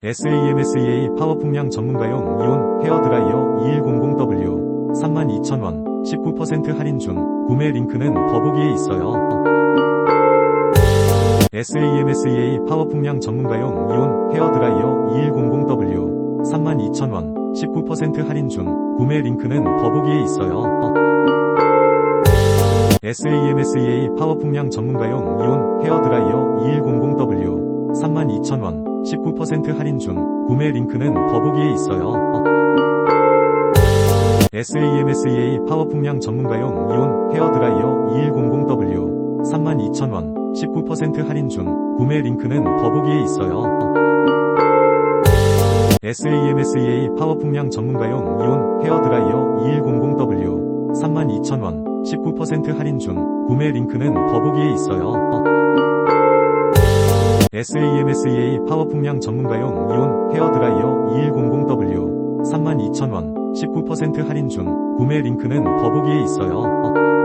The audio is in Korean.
SAMSEA 파워 풍량 전문가용 이온 헤어 드라이어 2100W 32,000원 19% 할인 중 구매 링크는 더보기에 있어요. SAMSEA 파워 풍량 전문가용 이온 헤어 드라이어 2100W 32,000원 19% 할인 중 구매 링크는 더보기에 있어요. SAMSEA 파워 풍량 전문가용 이온 헤어 드라이어 2100W 32,000원 19% 할인 중 구매 링크는 더보기에 있어요. SAMSEA 파워 풍량 전문가용 이온 헤어 드라이어 2100W 32,000원 19% 할인 중 구매 링크는 더보기에 있어요. SAMSEA 파워 풍량 전문가용 이온 헤어 드라이어 2100W 32,000원 19% 할인 중 구매 링크는 더보기에 있어요. SAMSEA 파워 풍량 전문가용 이온 헤어 드라이어 2100W 32,000원 19% 할인 중 구매 링크는 더보기에 있어요.